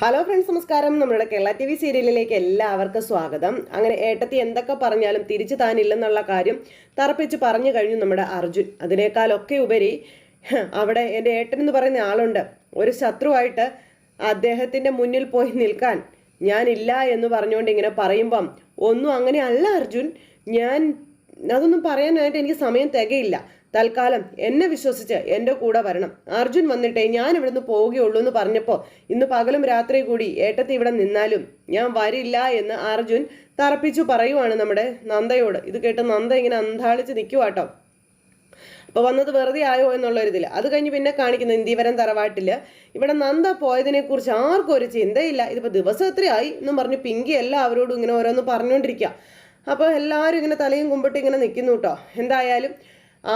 Hello friends നമസ്കാരം. നമ്മുടെ Kerala T V സീരിയലിലേക്ക് എല്ലാവർക്കും സ്വാഗതം. അങ്ങനെ ഏട്ടത്തി എന്തൊക്കെ പറഞ്ഞാലും തിരിച്ചു താനില്ലെന്നുള്ള കാര്യം തറപ്പിച്ച് പറഞ്ഞു കഴിഞ്ഞു നമ്മുടെ അർജുൻ. അതിനേക്കാളൊക്കെ ഉപരി അവിടെ എന്റെ ഏട്ടൻ എന്ന് പറയുന്ന ആളുണ്ട്. ഒരു ശത്രുവായിട്ട് അദ്ദേഹത്തിന്റെ മുന്നിൽ പോയി നിൽക്കാൻ ഞാനില്ല എന്ന് പറഞ്ഞുകൊണ്ട് ഇങ്ങനെ പറയുമ്പം ഒന്നും അങ്ങനെ അല്ല അർജുൻ. ഞാൻ അതൊന്നും പറയാനായിട്ട് എനിക്ക് സമയം തികയില്ല. തൽക്കാലം എന്നെ വിശ്വസിച്ച് എന്റെ കൂടെ വരണം. അർജുൻ വന്നിട്ടേ ഞാൻ ഇവിടുന്ന് പോവുകയുള്ളൂ എന്ന് പറഞ്ഞപ്പോൾ ഇന്ന് പകലും രാത്രി കൂടി ഏട്ടത്തി ഇവിടെ നിന്നാലും ഞാൻ വരില്ല എന്ന് അർജുൻ തറപ്പിച്ചു പറയുവാണ് നമ്മുടെ നന്ദയോട്. ഇത് കേട്ട് നന്ദ ഇങ്ങനെ അന്താളിച്ച് നിൽക്കുവാട്ടോ അപ്പൊ വന്നത് വെറുതെ ആയോ എന്നുള്ള ഒരു ഇതിൽ അത് കഴിഞ്ഞ് പിന്നെ കാണിക്കുന്ന ഇന്ത്യവരം തറവാട്ടിൽ. ഇവിടെ നന്ദ പോയതിനെ കുറിച്ച് ആർക്കും ഒരു ചിന്തയില്ല. ഇതിപ്പോ ദിവസം എത്രയായി എന്നും പറഞ്ഞ് പിങ്കി എല്ലാവരോടും ഇങ്ങനെ ഓരോന്ന് പറഞ്ഞുകൊണ്ടിരിക്കുക അപ്പോൾ എല്ലാവരും ഇങ്ങനെ തലയും കുമ്പിട്ട് ഇങ്ങനെ നിൽക്കുന്നു കേട്ടോ. എന്തായാലും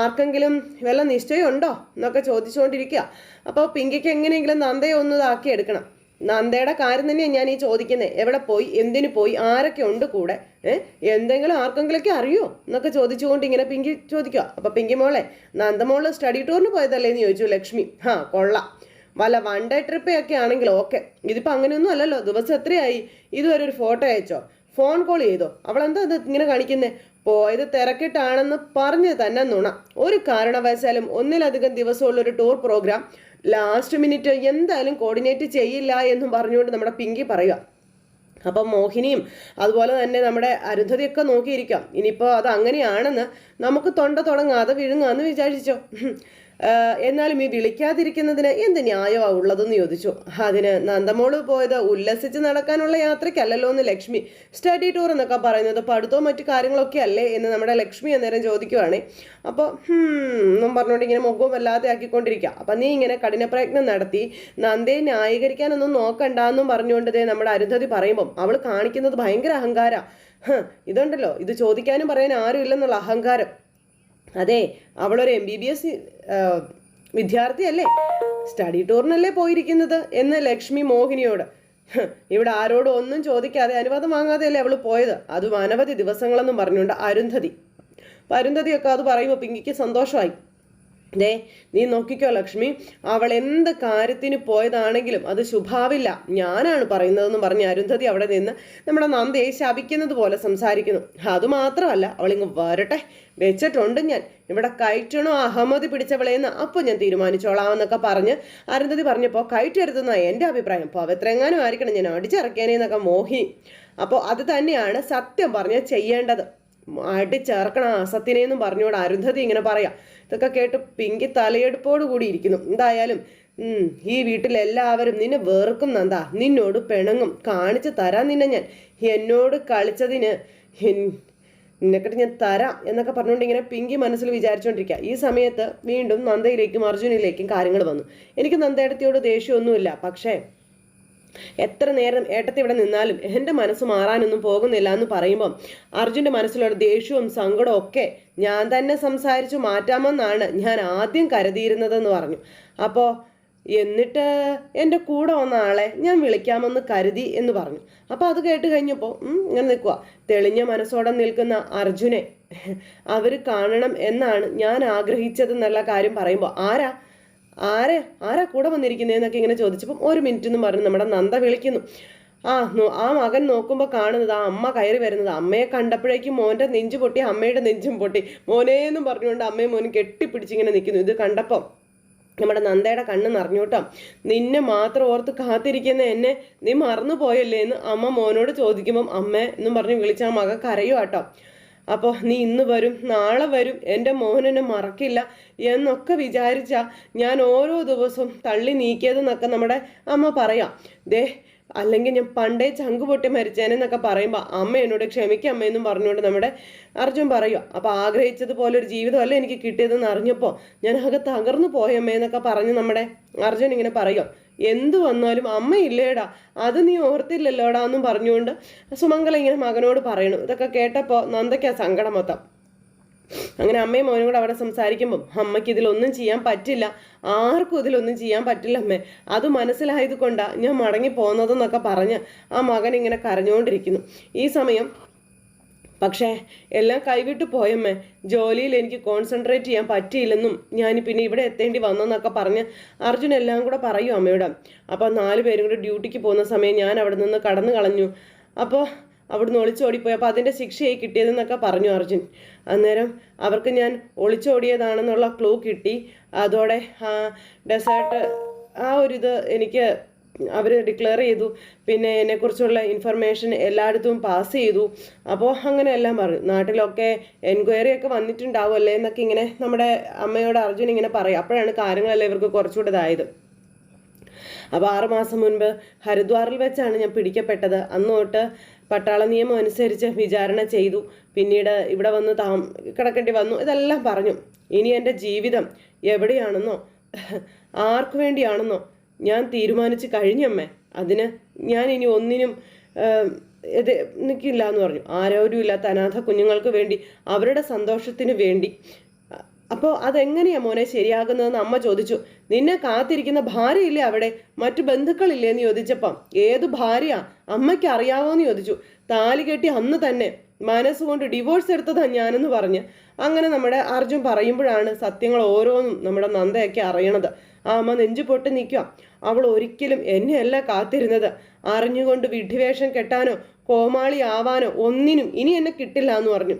ആർക്കെങ്കിലും വല്ല നിശ്ചയമുണ്ടോ എന്നൊക്കെ ചോദിച്ചുകൊണ്ടിരിക്കുക. അപ്പോൾ പിങ്കിക്ക് എങ്ങനെയെങ്കിലും നന്ദയെ ഒന്ന് ഇതാക്കി എടുക്കണം. നന്ദയുടെ കാര്യം തന്നെയാണ് ഞാൻ ഈ ചോദിക്കുന്നത് എവിടെ പോയി? എന്തിനു പോയി? ആരൊക്കെ ഉണ്ട് കൂടെ? എന്തെങ്കിലും ആർക്കെങ്കിലൊക്കെ അറിയോ? എന്നൊക്കെ ചോദിച്ചുകൊണ്ട് ഇങ്ങനെ പിങ്കി ചോദിക്കുക. അപ്പോൾ പിങ്കി മോളെ നന്ദമോൾ സ്റ്റഡി ടൂറിന് പോയതല്ലേ എന്ന് ചോദിച്ചു ലക്ഷ്മി. ആ കൊള്ളാം. വല്ല വൺ ഡേ ട്രിപ്പ് ഒക്കെ ആണെങ്കിൽ ഓക്കെ ഇതിപ്പോ അങ്ങനെയൊന്നും അല്ലല്ലോ. ദിവസം എത്രയായി? ഇതുവരെ ഒരു ഫോട്ടോ അയച്ചോ? ഫോൺ കോൾ ചെയ്തോ? അവളെന്താ ഇത് ഇങ്ങനെ കാണിക്കുന്നേ? പോയത് തിരക്കിട്ടാണെന്ന് പറഞ്ഞ് തന്നെ നുണ. ഒരു കാരണവശാലും ഒന്നിലധികം ദിവസമുള്ള ഒരു ടൂർ പ്രോഗ്രാം ലാസ്റ്റ് മിനിറ്റ് എന്തായാലും കോർഡിനേറ്റ് ചെയ്യില്ല എന്നും പറഞ്ഞുകൊണ്ട് നമ്മുടെ പിങ്കി പറയുക. അപ്പം മോഹിനിയും അതുപോലെ തന്നെ നമ്മുടെ അരുന്ധതിയൊക്കെ നോക്കിയിരിക്കാം. ഇനിയിപ്പോൾ അത് അങ്ങനെയാണെന്ന് നമുക്ക് തൊണ്ട തുടങ്ങാതെ വിഴുങ്ങാന്ന് വിചാരിച്ചോ. എന്നാലും ഈ വിളിക്കാതിരിക്കുന്നതിന് എന്ത് ന്യായമാണ് ഉള്ളതെന്ന് ചോദിച്ചു. അതിന് നന്ദമോൾ പോയത് ഉല്ലസിച്ച് നടക്കാനുള്ള യാത്രയ്ക്കല്ലല്ലോ എന്ന് ലക്ഷ്മി. സ്റ്റഡി ടൂർ എന്നൊക്കെ പറയുന്നത് പഠിത്തവും മറ്റു കാര്യങ്ങളൊക്കെ അല്ലേ എന്ന് നമ്മുടെ ലക്ഷ്മി അന്നേരം ചോദിക്കുവാണേ. അപ്പോൾ എന്നും പറഞ്ഞുകൊണ്ട് ഇങ്ങനെ മുഖവും വല്ലാതെ ആക്കിക്കൊണ്ടിരിക്കുക അപ്പം നീ ഇങ്ങനെ കഠിനപ്രയത്നം നടത്തി നന്ദയെ ന്യായീകരിക്കാനൊന്നും നോക്കണ്ടെന്നും പറഞ്ഞുകൊണ്ട് നമ്മുടെ അരുന്ധതി പറയുമ്പം അവൾ കാണിക്കുന്നത് ഭയങ്കര അഹങ്കാര. ഇതുണ്ടല്ലോ ഇത് ചോദിക്കാനും പറയാൻ ആരും ഇല്ലെന്നുള്ള അഹങ്കാരം. അതെ അവളൊരു എം ബി ബി എസ് വിദ്യാർത്ഥിയല്ലേ? സ്റ്റഡി ടൂറിനല്ലേ പോയിരിക്കുന്നത്? എന്ന് ലക്ഷ്മി മോഹിനിയോട്. ഇവിടെ ആരോടും ഒന്നും ചോദിക്കാതെ അനുവാദം വാങ്ങാതെയല്ലേ അവൾ പോയത്? അതും അനവധി ദിവസങ്ങളെന്നും പറഞ്ഞുകൊണ്ട് അരുന്ധതി. അപ്പം അരുന്ധതിയൊക്കെ അത് പറയുമ്പോൾ പിങ്കിക്ക് സന്തോഷമായി. ദേ നീ നോക്കിക്കോ ലക്ഷ്മി അവൾ എന്ത് കാര്യത്തിന് പോയതാണെങ്കിലും അത് ശുഭാവില്ല. ഞാനാണ് പറയുന്നതെന്ന് പറഞ്ഞ് അരുന്ധതി അവിടെ നിന്ന് നമ്മുടെ നന്ദയെ ശപിക്കുന്നത് പോലെ സംസാരിക്കുന്നു. അതുമാത്രമല്ല അവളിങ്ങ് വരട്ടെ. വെച്ചിട്ടുണ്ട് ഞാൻ. ഇവിടെ കയറ്റണോ? അഹമ്മതി പിടിച്ചവളെന്ന് അപ്പോൾ ഞാൻ തീരുമാനിച്ചോളാം എന്നൊക്കെ പറഞ്ഞ് അരുന്ധതി പറഞ്ഞപ്പോൾ കയറ്റരുതെന്ന എന്റെ അഭിപ്രായം. പവിത്രങ്ങാനും ആയിരിക്കണം ഞാൻ അടിച്ചിറക്കിയാനേന്നൊക്കെ മോഹി. അപ്പോൾ അത് തന്നെയാണ് സത്യം പറഞ്ഞ് ചെയ്യേണ്ടത്. അടിച്ചേർക്കണം അസത്തിനെന്നും പറഞ്ഞുകൊണ്ട് അരുന്ധതി ഇങ്ങനെ പറയാം. ഇതൊക്കെ കേട്ട് പിങ്കി തലയെടുപ്പോട് കൂടി ഇരിക്കുന്നു. എന്തായാലും ഈ വീട്ടിലെല്ലാവരും നിന്നെ വെറുക്കും നന്ദാ. നിന്നോട് പിണങ്ങും. കാണിച്ചു തരാം നിന്നെ ഞാൻ. എന്നോട് കളിച്ചതിന് നിന്നെക്കിട്ട് ഞാൻ തരാം എന്നൊക്കെ പറഞ്ഞുകൊണ്ട് ഇങ്ങനെ പിങ്കി മനസ്സിൽ വിചാരിച്ചുകൊണ്ടിരിക്കുക ഈ സമയത്ത് വീണ്ടും നന്ദയിലേക്കും അർജുനിലേക്കും കാര്യങ്ങൾ വന്നു. എനിക്ക് നന്ദയിടത്തിയോട് ദേഷ്യമൊന്നുമില്ല. പക്ഷേ എത്ര നേരം ഏട്ടത്തി ഇവിടെ നിന്നാലും എന്റെ മനസ്സ് മാറാനൊന്നും പോകുന്നില്ല എന്ന് പറയുമ്പം അർജുന്റെ മനസ്സിലുള്ള ദേഷ്യവും സങ്കടവും ഒക്കെ ഞാൻ തന്നെ സംസാരിച്ചു മാറ്റാമെന്നാണ് ഞാൻ ആദ്യം കരുതിയിരുന്നതെന്ന് പറഞ്ഞു. അപ്പോൾ എന്നിട്ട് എന്റെ കൂടെ വന്ന ആളെ ഞാൻ വിളിക്കാമെന്ന് കരുതി എന്ന് പറഞ്ഞു. അപ്പോൾ അത് കേട്ട് കഴിഞ്ഞപ്പോൾ ഇങ്ങനെ നിൽക്കുക തെളിഞ്ഞ മനസ്സോടെ നിൽക്കുന്ന അർജുനെ അവർ കാണണം എന്നാണ് ഞാൻ ആഗ്രഹിച്ചത് എന്നുള്ള കാര്യം പറയുമ്പോൾ ആരാ? ആരെ? ആരാ കൂടെ വന്നിരിക്കുന്നതെന്നൊക്കെ ഇങ്ങനെ ചോദിച്ചപ്പം ഒരു മിനിറ്റ് എന്ന് പറഞ്ഞു നമ്മുടെ നന്ദ വിളിക്കുന്നു. ആ ആ മകൻ നോക്കുമ്പോൾ കാണുന്നത് ആ അമ്മ കയറി വരുന്നത്. അമ്മയെ കണ്ടപ്പോഴേക്കും മോന്റെ നെഞ്ചു പൊട്ടി അമ്മയുടെ നെഞ്ചും പൊട്ടി. മോനേന്നും പറഞ്ഞുകൊണ്ട് അമ്മയും മോനും കെട്ടിപ്പിടിച്ചിങ്ങനെ നിൽക്കുന്നു ഇത് കണ്ടപ്പം നമ്മുടെ നന്ദയുടെ കണ്ണ് നിറഞ്ഞു കേട്ടോ നിന്നെ മാത്രം ഓർത്ത് കാത്തിരിക്കുന്ന എന്നെ നീ മറന്നു പോയല്ലേ എന്ന് അമ്മ മോനോട് ചോദിക്കുമ്പം അമ്മ എന്നും പറഞ്ഞ് വിളിച്ച ആ മകൻ കരയോ കേട്ടോ അപ്പോൾ നീ ഇന്ന് വരും നാളെ വരും എന്റെ മോഹനെന്നെ മറക്കില്ല എന്നൊക്കെ വിചാരിച്ചാൽ ഞാൻ ഓരോ ദിവസവും തള്ളി നീക്കിയതെന്നൊക്കെ നമ്മുടെ അമ്മ പറയാം. ദേ അല്ലെങ്കിൽ ഞാൻ പണ്ടേ ചങ്ക് പൊട്ടി മരിച്ചേനെന്നൊക്കെ പറയുമ്പോൾ അമ്മ എന്നോട് ക്ഷമിക്കുക പറഞ്ഞുകൊണ്ട് നമ്മുടെ അർജുൻ പറയുക അപ്പോൾ ആഗ്രഹിച്ചതുപോലെ ഒരു ജീവിതമല്ല എനിക്ക് കിട്ടിയതെന്ന് അറിഞ്ഞപ്പോൾ ഞാൻ ആകെ തകർന്നു പോയമ്മയെന്നൊക്കെ പറഞ്ഞ് നമ്മുടെ അർജുൻ ഇങ്ങനെ പറയുക എന്തു വന്നാലും അമ്മയില്ലേടാ അത് നീ ഓർത്തില്ലല്ലോടാ എന്നും പറഞ്ഞുകൊണ്ട് സുമംഗല ഇങ്ങനെ മകനോട് പറയണു. ഇതൊക്കെ കേട്ടപ്പോൾ നന്ദയ്ക്കാ സങ്കടം മൊത്തം. അങ്ങനെ അമ്മയും മോനും കൂടെ അവിടെ സംസാരിക്കുമ്പം അമ്മയ്ക്ക് ഇതിലൊന്നും ചെയ്യാൻ പറ്റില്ല. ആർക്കും ഇതിലൊന്നും ചെയ്യാൻ പറ്റില്ല അമ്മേ. അത് മനസ്സിലായത് കൊണ്ടാ ഞാൻ മടങ്ങി പോകുന്നതെന്നൊക്കെ പറഞ്ഞ് ആ മകൻ ഇങ്ങനെ കരഞ്ഞുകൊണ്ടിരിക്കുന്നു ഈ സമയം പക്ഷേ എല്ലാം കൈവിട്ടു പോയമ്മേ. ജോലിയിൽ എനിക്ക് കോൺസെൻട്രേറ്റ് ചെയ്യാൻ പറ്റിയില്ലെന്നും ഞാൻ പിന്നെ ഇവിടെ എത്തേണ്ടി വന്നെന്നൊക്കെ പറഞ്ഞ് അർജുൻ എല്ലാം കൂടെ പറയും അമ്മയോട്. അപ്പോൾ നാല് പേരും കൂടെ ഡ്യൂട്ടിക്ക് പോകുന്ന സമയം ഞാൻ അവിടെ നിന്ന് കടന്നു കളഞ്ഞു. അപ്പോൾ അവിടുന്ന് ഒളിച്ചോടിപ്പോയി. അപ്പോൾ അതിന്റെ ശിക്ഷയായി കിട്ടിയതെന്നൊക്കെ പറഞ്ഞു അർജുൻ. അന്നേരം അവർക്ക് ഞാൻ ഒളിച്ചോടിയതാണെന്നുള്ള ക്ലൂ കിട്ടി. അതോടെ ഡെസേർട്ട് ആ ഒരു ഇത് എനിക്ക് അവർ ഡിക്ലെയർ ചെയ്തു. പിന്നെ എന്നെക്കുറിച്ചുള്ള ഇൻഫർമേഷൻ എല്ലായിടത്തും പാസ് ചെയ്തു. അപ്പോൾ അങ്ങനെ എല്ലാം പറഞ്ഞു നാട്ടിലൊക്കെ എൻക്വയറി ഒക്കെ വന്നിട്ടുണ്ടാവുമല്ലേ എന്നൊക്കെ ഇങ്ങനെ നമ്മുടെ അമ്മയോട് അർജുൻ ഇങ്ങനെ പറയും. അപ്പോഴാണ് കാര്യങ്ങളെല്ലാം ഇവർക്ക് കുറച്ചുകൂടെ ഇതായത്. അപ്പോൾ ആറുമാസം മുൻപ് ഹരിദ്വാറിൽ വെച്ചാണ് ഞാൻ പിടിക്കപ്പെട്ടത്. അന്ന് തൊട്ട് പട്ടാള നിയമം അനുസരിച്ച് വിചാരണ ചെയ്തു. പിന്നീട് ഇവിടെ വന്ന് താ കിടക്കേണ്ടി വന്നു. ഇതെല്ലാം പറഞ്ഞു. ഇനി എന്റെ ജീവിതം എവിടെയാണെന്നോ ആർക്കു വേണ്ടിയാണെന്നോ ഞാൻ തീരുമാനിച്ച് കഴിഞ്ഞമ്മേ അതിന് ഞാൻ ഇനി ഒന്നിനും ഇത് നിൽക്കില്ല എന്ന് പറഞ്ഞു. ആരോഗ്യമില്ലാത്ത അനാഥ കുഞ്ഞുങ്ങൾക്ക് വേണ്ടി അവരുടെ സന്തോഷത്തിന് വേണ്ടി. അപ്പോൾ അതെങ്ങനെയാണ് മോനെ ശരിയാകുന്നതെന്ന് അമ്മ ചോദിച്ചു. നിന്നെ കാത്തിരിക്കുന്ന ഭാര്യയില്ലേ അവിടെ? മറ്റു ബന്ധുക്കളില്ലേ എന്ന് ചോദിച്ചപ്പം ഏത് ഭാര്യ? അമ്മയ്ക്ക് അറിയാവോന്ന് ചോദിച്ചു. താലി കെട്ടി അന്ന് തന്നെ മനസ്സുകൊണ്ട് ഡിവോഴ്സ് എടുത്തതാണ് ഞാനെന്ന് പറഞ്ഞ്. അങ്ങനെ നമ്മുടെ അർജുൻ പറയുമ്പോഴാണ് സത്യങ്ങൾ ഓരോന്നും നമ്മുടെ നന്ദയൊക്കെ അറിയണത്. ആ അമ്മ നെഞ്ചു പൊട്ടി നിൽക്കുക അവൾ ഒരിക്കലും എന്നെയല്ല കാത്തിരുന്നത്. അറിഞ്ഞുകൊണ്ട് വിഡ്ഢിവേഷം കെട്ടാനോ കോമാളി ആവാനോ ഒന്നിനും ഇനി എന്നെ കിട്ടില്ല എന്ന് പറഞ്ഞു.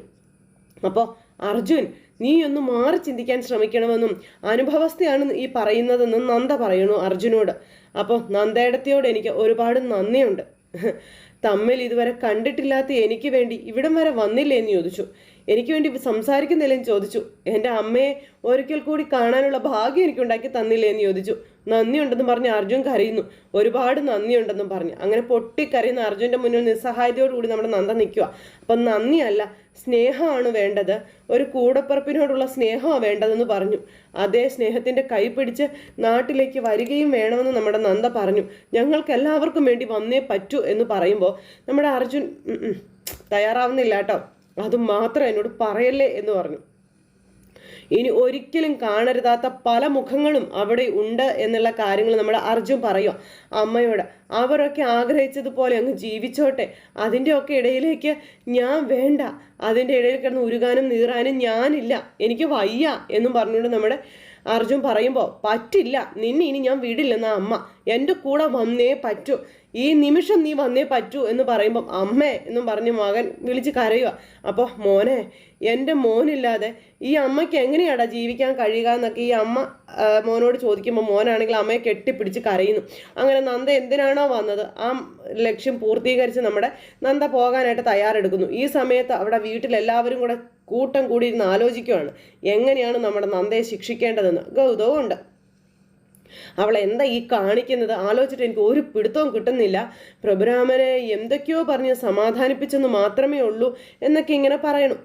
അപ്പോൾ അർജുൻ നീ ഒന്ന് മാറി ചിന്തിക്കാൻ ശ്രമിക്കണമെന്നും അനുഭവസ്ഥയാണ് ഈ പറയുന്നതെന്നും നന്ദ പറയണു അർജുനോട്. അപ്പോൾ നന്ദയിടത്തിയോട് എനിക്ക് ഒരുപാട് നന്ദിയുണ്ട്. തമ്മിൽ ഇതുവരെ കണ്ടിട്ടില്ലാത്ത എനിക്ക് വേണ്ടി ഇവിടം വരെ വന്നില്ലേ എന്ന് ചോദിച്ചു. എനിക്ക് വേണ്ടി സംസാരിക്കുന്നില്ലെന്ന് ചോദിച്ചു. എന്റെ അമ്മയെ ഒരിക്കൽ കൂടി കാണാനുള്ള ഭാഗ്യം എനിക്ക് ഉണ്ടാക്കി തന്നില്ലേ എന്ന് ചോദിച്ചു. നന്ദിയുണ്ടെന്ന് പറഞ്ഞ് അർജുൻ കരയുന്നു. ഒരുപാട് നന്ദിയുണ്ടെന്നും പറഞ്ഞു. അങ്ങനെ പൊട്ടിക്കരയുന്ന അർജുന്റെ മുന്നിൽ നിസ്സഹായതയോടുകൂടി നമ്മുടെ നന്ദ നിൽക്കുക. അപ്പം നന്ദിയല്ല സ്നേഹമാണ് വേണ്ടത്. ഒരു കൂടപ്പറപ്പിനോടുള്ള സ്നേഹമാണ് വേണ്ടതെന്ന് പറഞ്ഞു. അതേ സ്നേഹത്തിന്റെ കൈ പിടിച്ച് നാട്ടിലേക്ക് വരികയും വേണമെന്ന് നമ്മുടെ നന്ദ പറഞ്ഞു. ഞങ്ങൾക്ക് എല്ലാവർക്കും വേണ്ടി വന്നേ പറ്റൂ എന്ന് പറയുമ്പോൾ നമ്മുടെ അർജുൻ തയ്യാറാവുന്നില്ല കേട്ടോ. അത് മാത്രം എന്നോട് പറയല്ലേ എന്ന് പറഞ്ഞു. ഇനി ഒരിക്കലും കാണരുതാത്ത പല മുഖങ്ങളും അവിടെ ഉണ്ട് എന്നുള്ള കാര്യങ്ങൾ നമ്മൾ അർജുൻ പറയുക അമ്മയോട് അവരൊക്കെ ആഗ്രഹിച്ചതുപോലെ അങ്ങ് ജീവിച്ചോട്ടെ. അതിന്റെ ഒക്കെ ഇടയിലേക്ക് ഞാൻ വേണ്ട. അതിന്റെ ഇടയിൽ കിടന്ന് ഉരുകാനും നീറാനും ഞാനില്ല. എനിക്ക് വയ്യ എന്നും പറഞ്ഞുകൊണ്ട് നമ്മുടെ അർജുൻ പറയുമ്പോൾ പറ്റില്ല നിന്നെ ഇനി ഞാൻ വിടില്ലെന്ന അമ്മ. എന്റെ കൂടെ വന്നേ പറ്റൂ. ഈ നിമിഷം നീ വന്നേ പറ്റൂ എന്ന് പറയുമ്പം അമ്മേ എന്നും പറഞ്ഞ് മകൻ വിളിച്ച് കരയുക അപ്പോൾ മോനെ എന്റെ മോനില്ലാതെ ഈ അമ്മയ്ക്ക് എങ്ങനെയാടാ ജീവിക്കാൻ കഴിയുക എന്നൊക്കെ ഈ അമ്മ മോനോട് ചോദിക്കുമ്പോൾ മോനാണെങ്കിൽ അമ്മയെ കെട്ടിപ്പിടിച്ച് കരയുന്നു. അങ്ങനെ നന്ദ എന്തിനാണോ വന്നത്? ആ ലക്ഷ്യം പൂർത്തീകരിച്ച് നമ്മുടെ നന്ദ പോകാനായിട്ട് തയ്യാറെടുക്കുന്നു. ഈ സമയത്ത് അവിടെ വീട്ടിൽ എല്ലാവരും കൂടെ കൂട്ടം കൂടി ഇരുന്ന് ആലോചിക്കുവാണ്. എങ്ങനെയാണ് നമ്മുടെ നന്ദയെ ശിക്ഷിക്കേണ്ടതെന്ന്? ഗൗതവും ഉണ്ട്. അവൾ എന്താ ഈ കാണിക്കുന്നത്? ആലോചിച്ചിട്ട് എനിക്ക് ഒരു പിടുത്തവും കിട്ടുന്നില്ല. പ്രഭുരാമനെ എന്തൊക്കെയോ പറഞ്ഞ് സമാധാനിപ്പിച്ചെന്ന് മാത്രമേ ഉള്ളൂ എന്നൊക്കെ ഇങ്ങനെ പറയണം.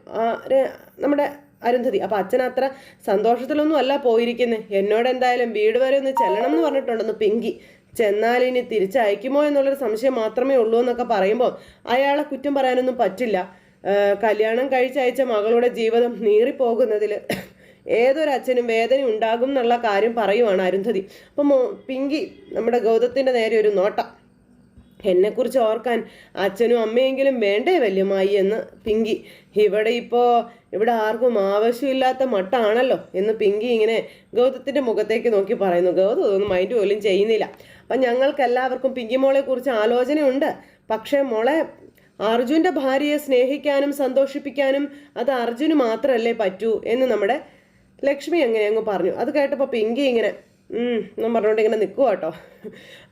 നമ്മുടെ അരുന്ധതി. അപ്പൊ അച്ഛൻ അത്ര സന്തോഷത്തിലൊന്നും അല്ല പോയിരിക്കുന്നത് എന്നോട് എന്തായാലും വീട് വരെ ഒന്ന് ചെല്ലണം എന്ന് പറഞ്ഞിട്ടുണ്ടെന്ന് പിങ്കി. ചെന്നാൽ ഇനി തിരിച്ചയക്കുമോ എന്നുള്ളൊരു സംശയം മാത്രമേ ഉള്ളൂ എന്നൊക്കെ പറയുമ്പോൾ അയാളെ കുറ്റം പറയാനൊന്നും പറ്റില്ല. കല്യാണം കഴിച്ചയച്ച മകളുടെ ജീവിതം നീറിപ്പോകുന്നതിൽ ഏതൊരു അച്ഛനും വേദന ഉണ്ടാകും എന്നുള്ള കാര്യം പറയുവാണ് അരുന്ധതി. അപ്പം പിങ്കി നമ്മുടെ ഗൗതത്തിന്റെ നേരെ ഒരു നോട്ടം. എന്നെക്കുറിച്ച് ഓർക്കാൻ അച്ഛനും അമ്മയെങ്കിലും വേണ്ടേ വല്യമായി എന്ന് പിങ്കി. ഇവിടെ ഇപ്പോൾ ഇവിടെ ആർക്കും ആവശ്യമില്ലാത്ത മട്ടാണല്ലോ? എന്ന് പിങ്കി ഇങ്ങനെ ഗൗതത്തിന്റെ മുഖത്തേക്ക് നോക്കി പറയുന്നു. ഗൗതം ഒന്നും മൈൻഡ് പോലും ചെയ്യുന്നില്ല. അപ്പം ഞങ്ങൾക്ക് എല്ലാവർക്കും പിങ്കി മോളെ കുറിച്ച് ആലോചനയുണ്ട്. പക്ഷേ മോളെ അർജുന്റെ ഭാര്യയെ സ്നേഹിക്കാനും സന്തോഷിപ്പിക്കാനും അത് അർജുന് മാത്രമല്ലേ പറ്റൂ എന്ന് നമ്മുടെ ലക്ഷ്മി അങ്ങനെ അങ്ങ് പറഞ്ഞു. അത് കേട്ടപ്പോൾ പിങ്കി ഇങ്ങനെ എന്നും പറഞ്ഞുകൊണ്ട് ഇങ്ങനെ നിൽക്കുക കേട്ടോ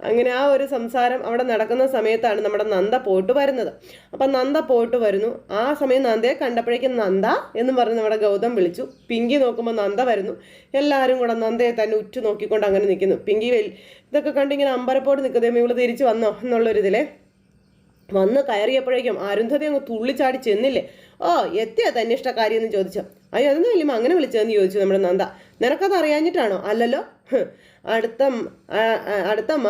അങ്ങനെ ആ ഒരു സംസാരം അവിടെ നടക്കുന്ന സമയത്താണ് നമ്മുടെ നന്ദ പോയിട്ട് വരുന്നത്. അപ്പം നന്ദ പോയിട്ട് വരുന്നു. ആ സമയം നന്ദയെ കണ്ടപ്പോഴേക്കും നന്ദ എന്ന് പറഞ്ഞ് നമ്മുടെ ഗൗതം വിളിച്ചു. പിങ്കി നോക്കുമ്പോൾ നന്ദ വരുന്നു. എല്ലാവരും കൂടെ നന്ദയെ തന്നെ ഉറ്റു നോക്കിക്കൊണ്ട് അങ്ങനെ നിൽക്കുന്നു പിങ്കി ഇതൊക്കെ കണ്ടിങ്ങനെ അമ്പരപ്പോട് നിൽക്കുന്നത് ഇവൾ തിരിച്ചു വന്നോ? എന്നുള്ളൊരിതിലെ വന്ന് കയറിയപ്പോഴേക്കും അരുന്ധതി അങ്ങ് തുള്ളിച്ചാടി ചെന്നില്ലേ? ഓ എത്തിയ തന്നിഷ്ടക്കാരി എന്ന് ചോദിച്ചു. അയ്യോ അതൊന്നും വലിയ അങ്ങനെ വിളിച്ചതെന്ന് ചോദിച്ചു നമ്മുടെ നന്ദ. നിനക്കത് അറിയാഞ്ഞിട്ടാണോ? അല്ലല്ലോ. അടുത്ത അടുത്തമ്മ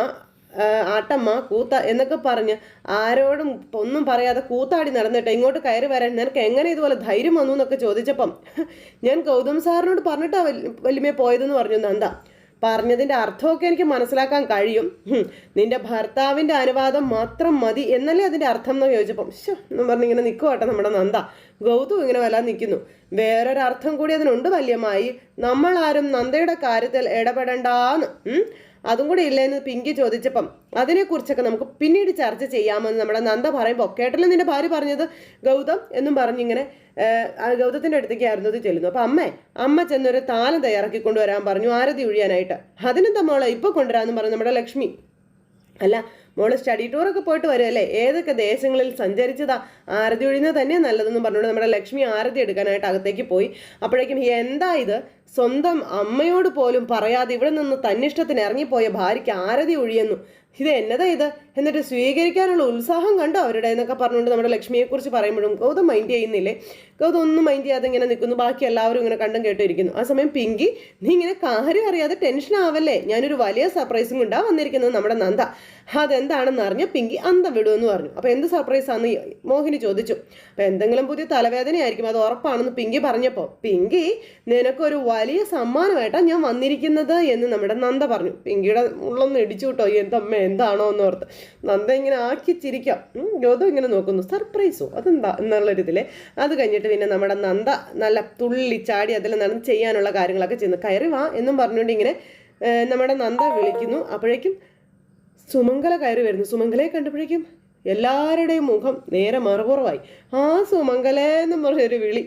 ആട്ടമ്മ കൂത്ത എന്നൊക്കെ പറഞ്ഞ് ആരോടും ഒന്നും പറയാതെ കൂത്താടി നടന്നിട്ട് ഇങ്ങോട്ട് കയറി വരാൻ നിനക്ക് എങ്ങനെ ഇതുപോലെ ധൈര്യം വന്നു എന്നൊക്കെ ചോദിച്ചപ്പം ഞാൻ ഗൗതം സാറിനോട് പറഞ്ഞിട്ടാ വലിയ പോയതെന്ന് പറഞ്ഞു നന്ദ. പറഞ്ഞതിന്റെ അർത്ഥമൊക്കെ എനിക്ക് മനസ്സിലാക്കാൻ കഴിയും. നിന്റെ ഭർത്താവിന്റെ അനുവാദം മാത്രം മതി എന്നല്ലേ അതിന്റെ അർത്ഥം എന്ന് ചോദിച്ചപ്പം ശോ എന്ന് പറഞ്ഞ് ഇങ്ങനെ നിൽക്കുവാട്ടെ നമ്മുടെ നന്ദ. ഗൗതം ഇങ്ങനെ വല്ലാതെ നിൽക്കുന്നു വേറൊരർത്ഥം കൂടി അതിനുണ്ട് വല്യമായി നമ്മളാരും നന്ദയുടെ കാര്യത്തിൽ ഇടപെടണ്ടാന്ന്. അതും കൂടി ഇല്ലെന്ന് പിങ്കി ചോദിച്ചപ്പം അതിനെക്കുറിച്ചൊക്കെ നമുക്ക് പിന്നീട് ചർച്ച ചെയ്യാമെന്ന് നമ്മുടെ നന്ദ പറയുമ്പോൾ കേട്ടല്ലോ നിന്റെ ഭാര്യ പറഞ്ഞത് ഗൗതം എന്നും പറഞ്ഞിങ്ങനെ ഗൗതത്തിന്റെ അടുത്തേക്ക് അരുന്നത് ചെല്ലുന്നു. അപ്പൊ അമ്മേ അമ്മ ചെന്നൊരു താലം തയ്യാറാക്കി കൊണ്ടുവരാൻ പറഞ്ഞു ആരതി ഒഴിയാനായിട്ട്. അതിനെന്താ മോളെ ഇപ്പൊ കൊണ്ടുവരാന്ന് പറഞ്ഞു നമ്മുടെ ലക്ഷ്മി. അല്ല മോൾ സ്റ്റഡി ടൂറൊക്കെ പോയിട്ട് വരും അല്ലേ ഏതൊക്കെ ദേശങ്ങളിൽ സഞ്ചരിച്ചതാ ആരതി ഒഴിയുന്നത് തന്നെ നല്ലതെന്ന് പറഞ്ഞുകൊണ്ട് നമ്മുടെ ലക്ഷ്മി ആരതി എടുക്കാനായിട്ട് അകത്തേക്ക് പോയി. അപ്പോഴേക്കും എന്താ ഇത്? സ്വന്തം അമ്മയോട് പോലും പറയാതെ ഇവിടെ നിന്ന് തന്നിഷ്ടത്തിന് ഇറങ്ങിപ്പോയ ഭാര്യയ്ക്ക് ആരതി ഒഴിയുന്നു. ഇത് എന്നതാ ഇത്? എന്നിട്ട് സ്വീകരിക്കാനുള്ള ഉത്സാഹം കണ്ടോ അവരുടെ എന്നൊക്കെ പറഞ്ഞുകൊണ്ട് നമ്മുടെ ലക്ഷ്മിയെക്കുറിച്ച് പറയുമ്പോഴും ഗൗതം മൈൻഡ് ചെയ്യുന്നില്ലേ? ഗൗതം ഒന്നും മൈൻഡ് ചെയ്യാതെ ഇങ്ങനെ നിൽക്കുന്നു. ബാക്കി എല്ലാവരും ഇങ്ങനെ കണ്ടും കേട്ടിരിക്കുന്നു ആ സമയം പിങ്കി നീ ഇങ്ങനെ കാര്യം അറിയാതെ ടെൻഷൻ ആവല്ലേ? ഞാനൊരു വലിയ സർപ്രൈസും കൊണ്ടാ വന്നിരിക്കുന്നത് നമ്മുടെ നന്ദ. അതെന്താണെന്ന് അറിഞ്ഞ പിങ്കി അന്തം വിടുമെന്ന് പറഞ്ഞു. അപ്പോൾ എന്ത് സർപ്രൈസ് ആണെന്ന് മോഹിനി ചോദിച്ചു. അപ്പൊ എന്തെങ്കിലും പുതിയ തലവേദനയായിരിക്കും. അത് ഉറപ്പാണെന്ന് പിങ്കി പറഞ്ഞപ്പോൾ പിങ്കി നിനക്കൊരു വലിയ സമ്മാനമായിട്ടാണ് ഞാൻ വന്നിരിക്കുന്നത് എന്ന് നമ്മുടെ നന്ദ പറഞ്ഞു. പിങ്കിയുടെ ഉള്ളൊന്ന് ഇടിച്ചു കിട്ടോ എന്തമ്മ എന്താണോ എന്ന് ഓർത്ത്. നന്ദ ഇങ്ങനെ ആക്കി ചിരിക്കാം. ഗൗതം ഇങ്ങനെ നോക്കുന്നു. സർപ്രൈസോ? അതെന്താ? എന്നുള്ളൊരിതിൽ അത് കഴിഞ്ഞിട്ട് പിന്നെ നമ്മുടെ നന്ദ നല്ല തുള്ളി ചാടി അതിൽ നടന്ന് ചെയ്യാനുള്ള കാര്യങ്ങളൊക്കെ ചെയ്യുന്നു. കയറി വാ എന്നും പറഞ്ഞുകൊണ്ട് ഇങ്ങനെ നമ്മുടെ നന്ദ വിളിക്കുന്നു. അപ്പോഴേക്കും സുമംഗല കയറി വരുന്നു. സുമംഗലയെ കണ്ടപ്പോഴേക്കും എല്ലാവരുടെയും മുഖം നേരെ മറുപുറവായി ആ സുമംഗലേ എന്നും പറഞ്ഞൊരു വിളി.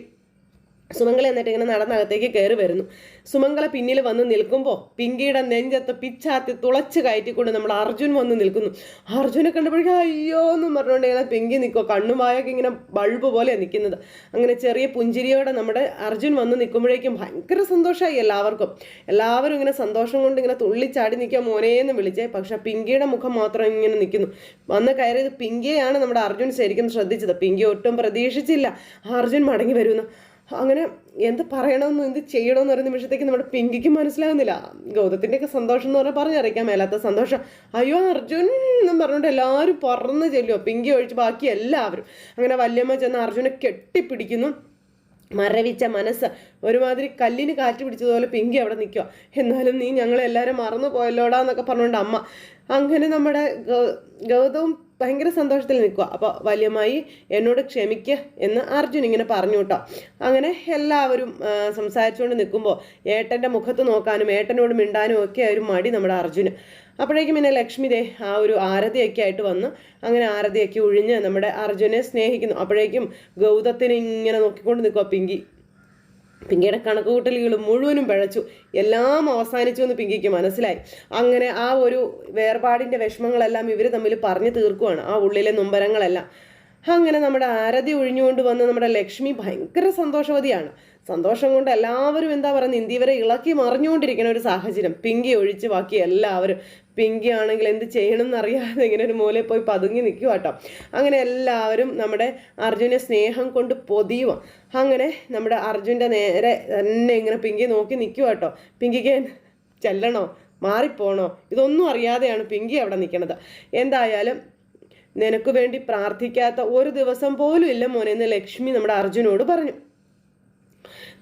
സുമംഗല എന്നിട്ട് ഇങ്ങനെ നടന്നകത്തേക്ക് കയറി വരുന്നു. സുമംഗല പിന്നിൽ വന്ന് നിൽക്കുമ്പോൾ പിങ്കിയുടെ നെഞ്ചത്ത് പിച്ചാത്തി തുളച്ച് കയറ്റിക്കൊണ്ട് നമ്മൾ അർജുൻ വന്ന് നിൽക്കുന്നു. അർജുനെ കണ്ടപ്പോഴേക്കും അയ്യോ എന്നും പറഞ്ഞുകൊണ്ട് ഇങ്ങനെ പിങ്കി നിൽക്കുക. കണ്ണുമായൊക്കെ ഇങ്ങനെ ബൾബ് പോലെയാണ് നിൽക്കുന്നത്. അങ്ങനെ ചെറിയ പുഞ്ചിരിയോടെ നമ്മുടെ അർജുൻ വന്ന് നിൽക്കുമ്പോഴേക്കും ഭയങ്കര സന്തോഷമായി എല്ലാവർക്കും. എല്ലാവരും ഇങ്ങനെ സന്തോഷം കൊണ്ട് ഇങ്ങനെ തുള്ളിച്ചാടി നിൽക്കുക. മോനേന്ന് വിളിച്ചേ. പക്ഷെ പിങ്കിയുടെ മുഖം മാത്രം ഇങ്ങനെ നിൽക്കുന്നു. വന്ന് കയറിയത് പിങ്കിയെയാണ് നമ്മുടെ അർജുൻ ശരിക്കും ശ്രദ്ധിച്ചത്. പിങ്കി ഒട്ടും പ്രതീക്ഷിച്ചില്ല. അർജുൻ മടങ്ങി വരുമെന്ന് അങ്ങനെ എന്ത് പറയണമെന്നും എന്ത് ചെയ്യണമെന്ന് പറയുന്ന നിമിഷത്തേക്ക് നമ്മുടെ പിങ്കിക്ക് മനസ്സിലാകുന്നില്ല. ഗൗതത്തിന്റെയൊക്കെ സന്തോഷം എന്ന് പറഞ്ഞാൽ പറഞ്ഞറിയിക്കാൻ മേലാത്ത സന്തോഷം. അയ്യോ അർജുൻ എന്നും പറഞ്ഞുകൊണ്ട് എല്ലാവരും പറന്ന് ചെല്ലുമോ പിങ്കി ഒഴിച്ച് ബാക്കി എല്ലാവരും. അങ്ങനെ വല്യമ്മ ചെന്ന് അർജുനെ കെട്ടിപ്പിടിക്കുന്നു. മരവിച്ച മനസ്സ്. ഒരുമാതിരി കല്ലിന് കാറ്റ് പിടിച്ചതുപോലെ പിങ്കി അവിടെ നിൽക്കുക എന്നാലും നീ ഞങ്ങളെല്ലാവരും മറന്നു പോയല്ലോടാ എന്നൊക്കെ പറഞ്ഞുകൊണ്ട് അമ്മ. അങ്ങനെ നമ്മുടെ ഗൗതവും ഭയങ്കര സന്തോഷത്തിൽ നിൽക്കുക. അപ്പോൾ വലിയമായി എന്നോട് ക്ഷമിക്കുക എന്ന് അർജുൻ ഇങ്ങനെ പറഞ്ഞു കേട്ടോ. അങ്ങനെ എല്ലാവരും സംസാരിച്ചുകൊണ്ട് നിൽക്കുമ്പോൾ ഏട്ടന്റെ മുഖത്ത് നോക്കാനും ഏട്ടനോട് മിണ്ടാനും ഒക്കെ ഒരു മടി നമ്മുടെ അർജുന്. അപ്പോഴേക്കും പിന്നെ ലക്ഷ്മി ദേ ആ ഒരു ആരതിയൊക്കെ ആയിട്ട് വന്ന്. അങ്ങനെ ആരതിയൊക്കെ ഒഴിഞ്ഞ് നമ്മുടെ അർജുനെ സ്നേഹിക്കുന്നു. അപ്പോഴേക്കും ഗൗതത്തിനെ ഇങ്ങനെ നോക്കിക്കൊണ്ട് നിൽക്കുക പിങ്കി. പിങ്കിയുടെ കണക്കുകൂട്ടലുകൾ മുഴുവനും പിഴച്ചു. എല്ലാം അവസാനിച്ചു എന്ന് പിങ്കിക്ക് മനസ്സിലായി. അങ്ങനെ ആ ഒരു വേർപാടിന്റെ വിഷമങ്ങളെല്ലാം ഇവർ തമ്മിൽ പറഞ്ഞു തീർക്കുവാണ്. ആ ഉള്ളിലെ നൊമ്പരങ്ങളെല്ലാം. അങ്ങനെ നമ്മുടെ ആരതി ഒഴിഞ്ഞുകൊണ്ട് വന്ന നമ്മുടെ ലക്ഷ്മി ഭയങ്കര സന്തോഷവതിയാണ്. സന്തോഷം കൊണ്ട് എല്ലാവരും എന്താ പറയുന്നത് ഇന്ത്യവരെ ഇളക്കി മറിഞ്ഞുകൊണ്ടിരിക്കുന്ന ഒരു സാഹചര്യം. പിങ്കി ഒഴിച്ച് ബാക്കി എല്ലാവരും പിങ്കി ആണെങ്കിൽ എന്ത് ചെയ്യണം എന്നറിയാതെ ഇങ്ങനെ ഒരു മൂലയിൽ പോയി പതുങ്ങി നിൽക്കുക കേട്ടോ അങ്ങനെ എല്ലാവരും നമ്മുടെ അർജുനെ സ്നേഹം കൊണ്ട് പൊതിയുക അങ്ങനെ നമ്മുടെ അർജുന്റെ നേരെ തന്നെ ഇങ്ങനെ പിങ്കി നോക്കി നിൽക്കുക കേട്ടോ പിങ്കിക്ക് ചെല്ലണോ? മാറിപ്പോണോ? ഇതൊന്നും അറിയാതെയാണ് പിങ്കി അവിടെ നിൽക്കണത്. എന്തായാലും നിനക്ക് വേണ്ടി പ്രാർത്ഥിക്കാത്ത ഒരു ദിവസം പോലും ഇല്ല മോനെ എന്ന് ലക്ഷ്മി നമ്മുടെ അർജുനോട് പറഞ്ഞു.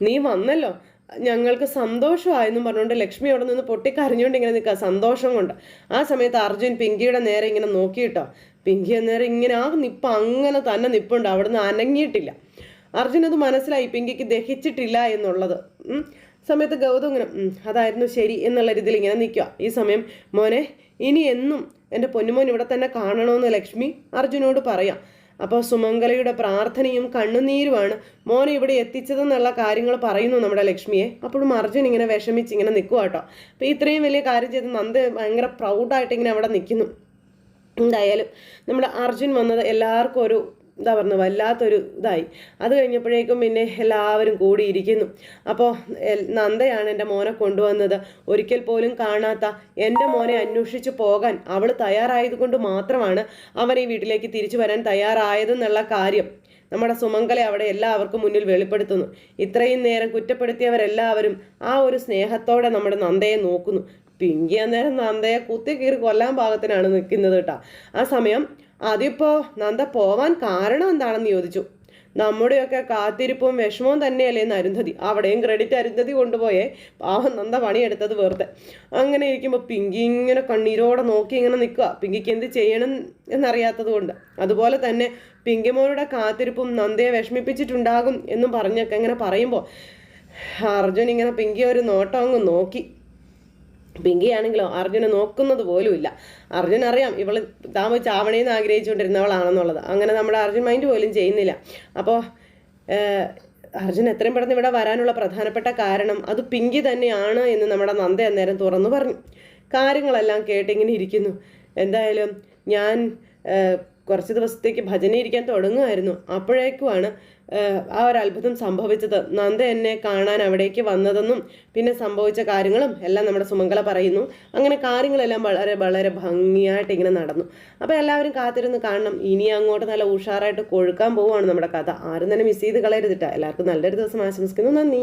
നീ വന്നല്ലോ. ഞങ്ങൾക്ക് സന്തോഷമായെന്നും പറഞ്ഞുകൊണ്ട് ലക്ഷ്മി അവിടെ നിന്ന് പൊട്ടിക്കരഞ്ഞുകൊണ്ട് ഇങ്ങനെ നിൽക്കുക. സന്തോഷം കൊണ്ട്. ആ സമയത്ത് അർജുൻ പിങ്കിയുടെ നേരെ ഇങ്ങനെ നോക്കിയിട്ടോ. പിങ്കി നേരെ ഇങ്ങനെ ആ നിപ്പ് അങ്ങനെ തന്നെ നിപ്പുണ്ട്. അവിടുന്ന് അനങ്ങിയിട്ടില്ല. അർജുൻ അത് മനസ്സിലായി. പിങ്കിക്ക് ദഹിച്ചിട്ടില്ല എന്നുള്ളത്. സമയത്ത് ഗൗതം ഇങ്ങനെ അതായിരുന്നു ശരി എന്നുള്ള രീതിയിൽ ഇങ്ങനെ നിൽക്കുക. ഈ സമയം മോനെ ഇനി എന്നും എന്റെ പൊന്നുമോൻ ഇവിടെ തന്നെ കാണണമെന്ന് ലക്ഷ്മി അർജുനോട് പറയാം. അപ്പോൾ സുമംഗലയുടെ പ്രാർത്ഥനയും കണ്ണുനീരുമാണ്. മോനെ ഇവിടെ എത്തിച്ചതെന്നുള്ള കാര്യങ്ങൾ പറയുന്നു നമ്മുടെ ലക്ഷ്മിയെ. അപ്പോഴും അർജുൻ ഇങ്ങനെ വിഷമിച്ച് ഇങ്ങനെ നിൽക്കുക കേട്ടോ അപ്പോൾ ഇത്രയും വലിയ കാര്യം ചെയ്ത് നന്ദ ഭയങ്കര പ്രൗഡായിട്ട് ഇങ്ങനെ അവിടെ നിൽക്കുന്നു എന്തായാലും നമ്മുടെ അർജുൻ വന്നത് എല്ലാവർക്കും ഒരു എന്താ പറഞ്ഞത് വല്ലാത്തൊരു ഇതായി. അത് കഴിഞ്ഞപ്പോഴേക്കും പിന്നെ എല്ലാവരും കൂടിയിരിക്കുന്നു. അപ്പോൾ നന്ദയാണ് എന്റെ മോനെ കൊണ്ടുവന്നത്. ഒരിക്കൽ പോലും കാണാത്ത എന്റെ മോനെ അന്വേഷിച്ച് പോകാൻ അവൾ തയ്യാറായതുകൊണ്ട് മാത്രമാണ് അവൻ ഈ വീട്ടിലേക്ക് തിരിച്ചു വരാൻ തയ്യാറായതെന്നുള്ള കാര്യം നമ്മുടെ സുമംഗലെ അവിടെ എല്ലാവർക്കും മുന്നിൽ വെളിപ്പെടുത്തുന്നു. ഇത്രയും നേരം കുറ്റപ്പെടുത്തിയവരെല്ലാവരും ആ ഒരു സ്നേഹത്തോടെ നമ്മുടെ നന്ദയെ നോക്കുന്നു. പിങ്കി അന്നേരം നന്ദയെ കുത്തി കീറി കൊല്ലാൻ ഭാഗത്തിനാണ് നിൽക്കുന്നത് കേട്ടോ. ആ സമയം അതിപ്പോ നന്ദ പോവാൻ കാരണം എന്താണെന്ന് ചോദിച്ചു. നമ്മുടെയൊക്കെ കാത്തിരിപ്പും വിഷമവും തന്നെയല്ലേ എന്ന് അരുന്ധതി അവിടെയും ക്രെഡിറ്റ് അരുന്ധതി കൊണ്ടുപോയേ. പാവം നന്ദ പണിയെടുത്തത് വെറുതെ. അങ്ങനെ ഇരിക്കുമ്പോൾ പിങ്കി ഇങ്ങനെ കണ്ണീരോടെ നോക്കി ഇങ്ങനെ നിൽക്കുക പിങ്കിക്ക് എന്ത് ചെയ്യണം എന്നറിയാത്തത് കൊണ്ട്. അതുപോലെ തന്നെ പിങ്കിമോളുടെ കാത്തിരിപ്പും നന്ദയെ വിഷമിപ്പിച്ചിട്ടുണ്ടാകും എന്നും പറഞ്ഞൊക്കെ ഇങ്ങനെ പറയുമ്പോൾ അർജുൻ ഇങ്ങനെ പിങ്കി ഒരു നോട്ടം അങ്ങ് നോക്കി. പിങ്കി ആണെങ്കിലോ അർജുനെ നോക്കുന്നത് പോലുമില്ല അർജുൻ അറിയാം ഇവൾ പോയി ചാവണേന്ന് ആഗ്രഹിച്ചുകൊണ്ടിരുന്നവളാണെന്നുള്ളത്. അങ്ങനെ നമ്മുടെ അർജുൻ മൈൻഡ് പോലും ചെയ്യുന്നില്ല. അപ്പോൾ അർജുൻ എത്രയും പെട്ടെന്ന് ഇവിടെ വരാനുള്ള പ്രധാനപ്പെട്ട കാരണം അത് പിങ്കി തന്നെയാണ് എന്ന് നമ്മുടെ നന്ദ അന്നേരം തുറന്നു പറഞ്ഞു. കാര്യങ്ങളെല്ലാം കേട്ടിങ്ങനെ ഇരിക്കുന്നു. എന്തായാലും ഞാൻ കുറച്ച് ദിവസത്തേക്ക് ഭജന ഇരിക്കാൻ തുടങ്ങുമായിരുന്നു. അപ്പോഴേക്കുമാണ് ആ ഒരു അത്ഭുതം സംഭവിച്ചത്. നന്ദ എന്നെ കാണാൻ അവിടേക്ക് വന്നതെന്നും പിന്നെ സംഭവിച്ച കാര്യങ്ങളും എല്ലാം നമ്മുടെ സുമംഗല പറയുന്നു. അങ്ങനെ കാര്യങ്ങളെല്ലാം വളരെ വളരെ ഭംഗിയായിട്ട് ഇങ്ങനെ നടന്നു. അപ്പോൾ എല്ലാവരും കാത്തിരുന്ന് കാണണം. ഇനി അങ്ങോട്ട് നല്ല ഉഷാറായിട്ട് കൊഴുക്കാൻ പോവുകയാണ് നമ്മുടെ കഥ. ആരും തന്നെ മിസ് ചെയ്ത് കളയരുതിട്ടാ എല്ലാവർക്കും നല്ലൊരു ദിവസം ആശംസിക്കുന്നു. നന്ദി.